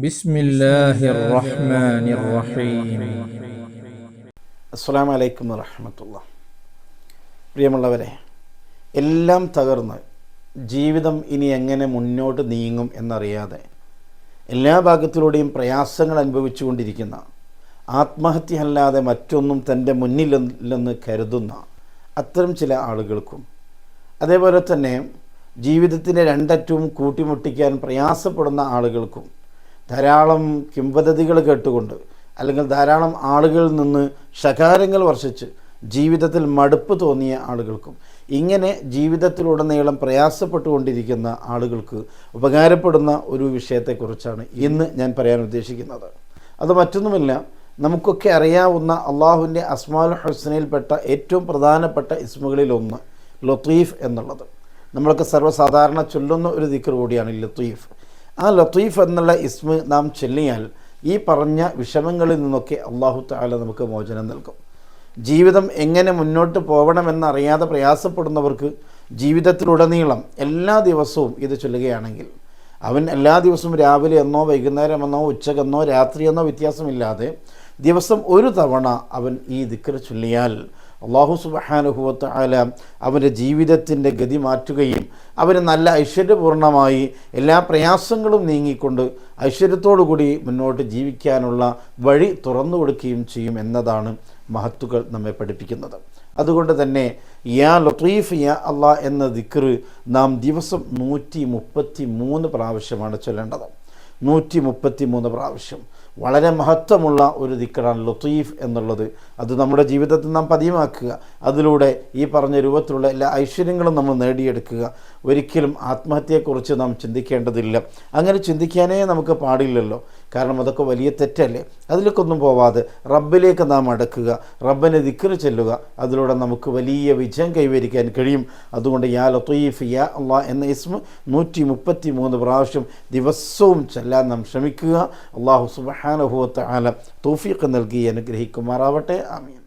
بسم الله الرحمن الرحيم അസ്സാം വലൈക്കും വറഹമത്തുള്ള പ്രിയമുള്ളവരെ എല്ലാം തകർന്ന് ജീവിതം ഇനി എങ്ങനെ മുന്നോട്ട് നീങ്ങും എന്നറിയാതെ എല്ലാ ഭാഗത്തിലൂടെയും പ്രയാസങ്ങൾ അനുഭവിച്ചുകൊണ്ടിരിക്കുന്ന ആത്മഹത്യ അല്ലാതെ മറ്റൊന്നും തൻ്റെ മുന്നിലില്ലെന്ന് കരുതുന്ന അത്തരം ചില ആളുകൾക്കും അതേപോലെ തന്നെ ജീവിതത്തിൻ്റെ രണ്ടറ്റവും കൂട്ടിമുട്ടിക്കാൻ പ്രയാസപ്പെടുന്ന ആളുകൾക്കും ധാരാളം കിംവദതികൾ കേട്ടുകൊണ്ട് അല്ലെങ്കിൽ ധാരാളം ആളുകളിൽ നിന്ന് ശകാരങ്ങൾ വർഷിച്ച് ജീവിതത്തിൽ മടുപ്പ് തോന്നിയ ആളുകൾക്കും ഇങ്ങനെ ജീവിതത്തിലുടനീളം പ്രയാസപ്പെട്ടുകൊണ്ടിരിക്കുന്ന ആളുകൾക്ക് ഉപകാരപ്പെടുന്ന ഒരു വിഷയത്തെക്കുറിച്ചാണ് ഇന്ന് ഞാൻ പറയാൻ ഉദ്ദേശിക്കുന്നത്. അത് മറ്റൊന്നുമില്ല നമുക്കൊക്കെ അറിയാവുന്ന അള്ളാഹുവിന്റെ അസ്മാൽ ഹുസ്നയിൽപ്പെട്ട ഏറ്റവും പ്രധാനപ്പെട്ട ഇസ്മുകളിൽ ഒന്ന് ലത്തീഫ് എന്നുള്ളത്. നമ്മളൊക്കെ സർവസാധാരണ ചൊല്ലുന്ന ഒരു ദിക്കർ കൂടിയാണ് ലത്തീഫ്. ആ ലത്തീഫ് എന്നുള്ള ഇസ്മ നാം ചെല്ലിയാൽ ഈ പറഞ്ഞ വിഷമങ്ങളിൽ നിന്നൊക്കെ അള്ളാഹു താല നമുക്ക് മോചനം നൽകും. ജീവിതം എങ്ങനെ മുന്നോട്ട് പോകണമെന്നറിയാതെ പ്രയാസപ്പെടുന്നവർക്ക് ജീവിതത്തിലുടനീളം എല്ലാ ദിവസവും ഇത് ചൊല്ലുകയാണെങ്കിൽ അവൻ എല്ലാ ദിവസവും രാവിലെ എന്നോ വൈകുന്നേരം എന്നോ ഉച്ചക്കെന്നോ രാത്രിയെന്നോ വ്യത്യാസമില്ലാതെ ദിവസം ഒരു തവണ അവൻ ഈ ദിക്കർ ചൊല്ലിയാൽ അള്ളാഹു സുബഹാനുഭവത്ത് ആല അവന്റെ ജീവിതത്തിന്റെ ഗതി മാറ്റുകയും അവന് നല്ല ഐശ്വര്യപൂർണമായി എല്ലാ പ്രയാസങ്ങളും നീങ്ങിക്കൊണ്ട് ഐശ്വര്യത്തോടു കൂടി മുന്നോട്ട് ജീവിക്കാനുള്ള വഴി തുറന്നു കൊടുക്കുകയും ചെയ്യും എന്നതാണ് മഹത്തുക്കൾ നമ്മെ പഠിപ്പിക്കുന്നത്. അതുകൊണ്ട് തന്നെ യാ ലത്തീഫ് യാ അള്ളാ എന്ന ദിക്ർ നാം ദിവസം നൂറ്റി മുപ്പത്തി മൂന്ന് പ്രാവശ്യമാണ് ചൊല്ലേണ്ടത്. നൂറ്റി മുപ്പത്തി മൂന്ന് പ്രാവശ്യം. വളരെ മഹത്വമുള്ള ഒരു ദിക്കറാണ് ലത്തീഫ് എന്നുള്ളത്. അത് നമ്മുടെ ജീവിതത്തിൽ നാം പതിയമാക്കുക അതിലൂടെ ഈ പറഞ്ഞ രൂപത്തിലുള്ള എല്ലാ ഐശ്വര്യങ്ങളും നമ്മൾ നേടിയെടുക്കുക. ഒരിക്കലും ആത്മഹത്യയെക്കുറിച്ച് നാം ചിന്തിക്കേണ്ടതില്ല. അങ്ങനെ ചിന്തിക്കാനേ നമുക്ക് പാടില്ലല്ലോ. കാരണം അതൊക്കെ വലിയ തെറ്റല്ലേ? അതിലേക്കൊന്നും പോവാതെ റബ്ബിലേക്ക് നാം അടക്കുക. റബ്ബിനെ ദിക്കറ് ചെല്ലുക. അതിലൂടെ നമുക്ക് വലിയ വിജയം കൈവരിക്കാൻ കഴിയും. അതുകൊണ്ട് യാ ലത്തീഫ് യാ അള്ളാ എന്ന ഇസ്മ നൂറ്റി മുപ്പത്തി മൂന്ന് പ്രാവശ്യം ദിവസവും ചെല്ലാൻ നാം ശ്രമിക്കുക. അള്ളാഹു സുബഹാനുഭവത്തെ ആല തൗഫീഖ് നൽകി അനുഗ്രഹിക്കുമാറാവട്ടെ. ആമീൻ.